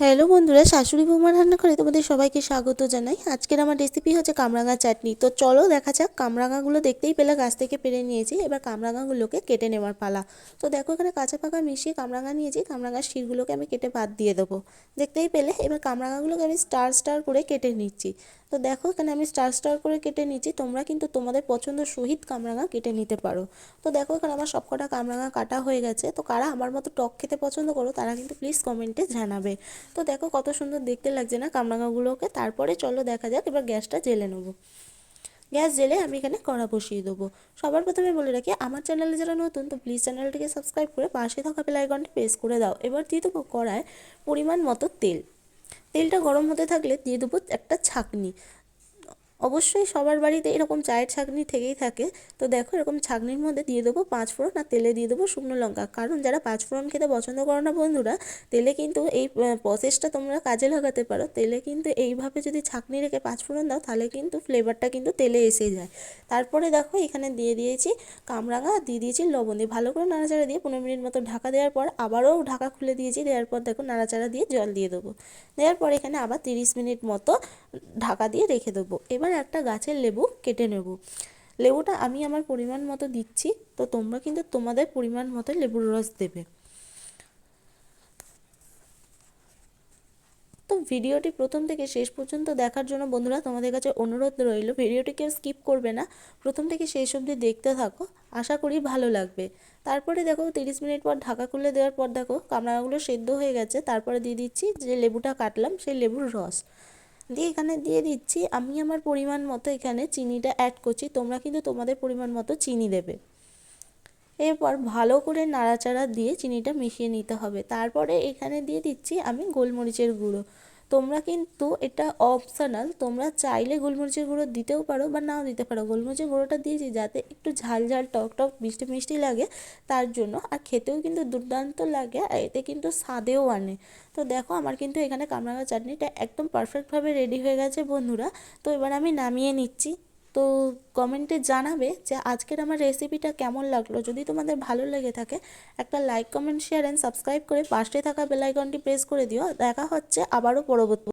Hello বন্ধুরা, শাশুড়ি বৌমার রান্না করে তোমাদের সবাইকে স্বাগত জানাই। আজকের আমার রেসিপি হচ্ছে কামরাঙা চাটনি। তো চলো দেখা যাক, কামরাঙাগুলো দেখতেই পেলে, গাছ থেকে পেরে নিয়েছি। এবার কামরাঙাগুলোকে কেটে নেওয়ার পালা। তো দেখো এখানে কাঁচা পাকা মিশিয়ে কামরাঙা নিয়েছি। কামরাঙার শিরগুলোকে আমি কেটে বাদ দিয়ে দেবো। দেখতেই পেলে, এবার কামরাঙাগুলোকে আমি স্টার স্টার করে কেটে নিচ্ছি। তো দেখো এখানে আমি স্টার স্টার করে কেটে নিচ্ছি। তোমরা কিন্তু তোমাদের পছন্দ সহিত কামরাঙা কেটে নিতে পারো। তো দেখো এখানে আমার সবকটা কামরাঙা কাটা হয়ে গেছে। তো কারা আমার মতো টক খেতে পছন্দ করো, তারা কিন্তু প্লিজ কমেন্টে জানাবে। তো দেখো কত সুন্দর দেখতে লাগছে না কামরাঙাগুলোকে। তারপরে চলো দেখা যাক, এবার গ্যাসটা জেলে নেব। গ্যাস জেলে আমি এখানে কড়া বসিয়ে দেবো। সবার প্রথমে বলে রাখি, আমার চ্যানেলে যারা নতুন, তো প্লিজ চ্যানেলটিকে সাবস্ক্রাইব করে পাশে থাকা বেল আইকনটি প্রেস করে দাও। এবার দিয়ে দেবো কড়ায় পরিমাণ মতো তেল। তেলটা গরম হতে থাকলে দিয়ে দেবো একটা ছাঁকনি। অবশ্যই সবার বাড়িতে এরকম চায়ের ছাঁকনি থেকেই থাকে। তো দেখো এরকম ছাঁকনির মধ্যে দিয়ে দেবো পাঁচ ফোড়ন আর তেলে দিয়ে দেবো শুকনো লঙ্কা। কারণ যারা পাঁচ ফোড়ন খেতে পছন্দ করো না বন্ধুরা, তেলে কিন্তু এই প্রসেসটা তোমরা কাজে লাগাতে পারো। তেলে কিন্তু এইভাবে যদি ছাঁকনি রেখে পাঁচ ফোড়ন দাও, তাহলে কিন্তু ফ্লেভারটা কিন্তু তেলে এসে যায়। তারপরে দেখো এখানে দিয়ে দিয়েছি কামরাঙা দিয়ে দিয়েছি লবণ। দিয়ে ভালো করে নাড়াচাড়া দিয়ে পনেরো মিনিট মতো ঢাকা দেওয়ার পর আবারও ঢাকা খুলে দিয়েছি। দেওয়ার পর দেখো নাড়াচাড়া দিয়ে জল দিয়ে দেবো। দেওয়ার পর এখানে আবার তিরিশ মিনিট মতো ঢাকা দিয়ে রেখে দেবো। এবার একটা গাছের লেবু কেটে নেব। লেবুটা আমি আমার পরিমাণ মতো দিচ্ছি, তো তোমরা কিন্তু তোমাদের পরিমাণ মতো লেবুর রস দেবে। তো ভিডিওটি প্রথম থেকে শেষ পর্যন্ত দেখার জন্য বন্ধুরা তোমাদের কাছে অনুরোধ রইল ভিডিওটি কেউ স্কিপ করবে না, প্রথম থেকে শেষ অবধি দেখতে থাকো, আশা করি ভালো লাগবে। তারপরে দেখো তিরিশ মিনিট পর ঢাকা খুলে দেওয়ার পর দেখো কামড়াগুলো সেদ্ধ হয়ে গেছে, তারপরে দিয়ে দিচ্ছি যে লেবুটা কাটলাম, সেই লেবুর রস। দিয়ে এখানে দিয়ে দিচ্ছি, আমি আমার পরিমাণ মতো এখানে চিনিটা অ্যাড করছি, তোমরা কিন্তু তোমাদের পরিমাণ মতো চিনি দেবে। এরপর ভালো করে নাড়াচাড়া দিয়ে চিনিটা মিশিয়ে নিতে হবে। তারপরে এখানে দিয়ে দিচ্ছি আমি গোলমরিচের গুঁড়ো। তোমরা কিন্তু এটা অপশনাল তোমরা চাইলে গোলমরিচের গুঁড়ো দিতেও পারো বা নাও দিতে পারো। গোলমরিচের গুঁড়োটা দিয়েছি যাতে একটু ঝাল ঝাল, টক টক, মিষ্টি মিষ্টি লাগে তার জন্য। আর খেতেও কিন্তু দুর্দান্ত লাগে আর এতে কিন্তু স্বাদেও আনে। তো দেখো আমার কিন্তু এখানে কামরাঙা চাটনিটা একদম পারফেক্টভাবে রেডি হয়ে গেছে বন্ধুরা। তো এবার আমি নামিয়ে নিচ্ছি। তো কমেন্টে জানাবে যে আজকের আমার রেসিপিটা কেমন লাগল। যদি তোমাদের ভালো লেগে থাকে, একটা like comment share and subscribe করে পাশে থাকা বেলাইকনটি প্রেস করে দিও। দেখা হচ্ছে আবারও পরবর্তী